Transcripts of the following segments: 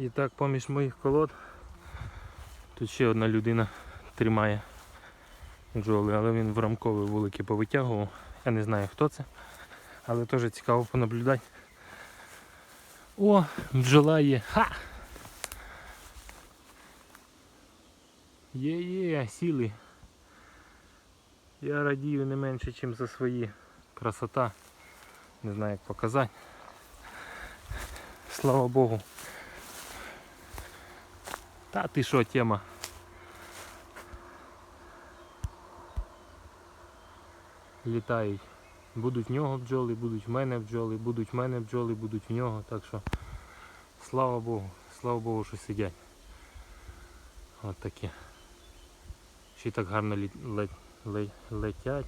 І так поміж моїх колод тут ще одна людина тримає бджоли, але він в рамкові вулики повитягував. Я не знаю хто це, але теж цікаво понаблюдати. О, бджола є. Ха! Є-є, сіли. Я радію не менше, ніж за свої. Красота. Не знаю як показати. Слава Богу. Та ти що тема? Літають. Будуть в нього бджоли, будуть в мене бджоли, будуть в мене бджоли, будуть в нього. Так що слава Богу, слава Богу, що сидять. От такі. Ще так гарно лі- ле- ле- летять.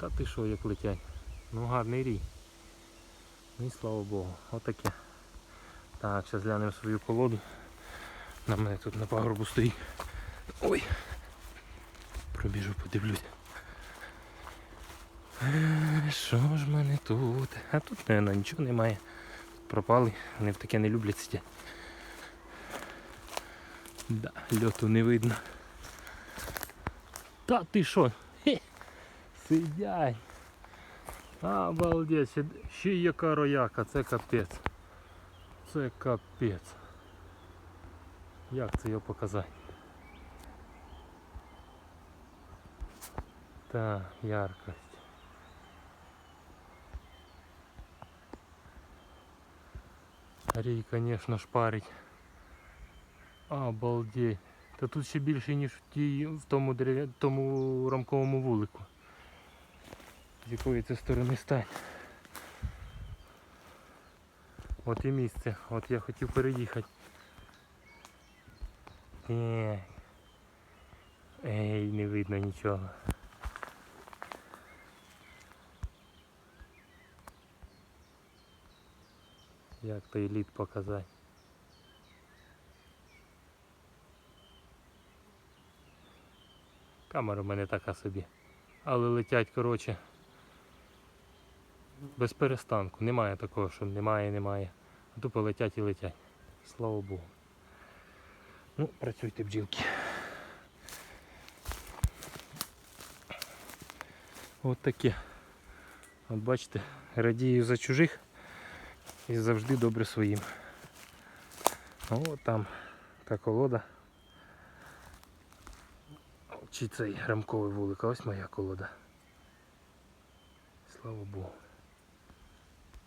Та ти що, як летять? Ну гарний рій. Ну і слава Богу. Отаке. Так, зараз глянемо свою колоду. На мене тут на пагорбу стоїть. Ой. Пробіжу, подивлюсь. Е, Що ж в мене тут? А тут, мабуть, нічого немає. Пропали, вони в таке не люблять сидіти. Да, льоту не видно. Та ти що? Хе, сидять. Обалдеть, ще, яка рояка, це капець. Це капець. Як це його показати? Та, яркость. Рій, звісно, шпарить. Обалдеть. Та тут ще більше, ніж в, тій, в тому, дерев'я... тому рамковому вулику. З якої це сторони стань. От і місце. От я хотів переїхати. Ні. Ей, не видно нічого. Як той лід показати? Камера в мене така собі. Але летять, коротше. Без перестанку. Немає такого, що немає, немає. А тупо летять і летять. Слава Богу. Ну, працюйте бджілки. От таке. От бачите, радію за чужих і завжди добре своїм. О, там та колода. Чи цей рамковий вулик, а ось моя колода. Слава Богу.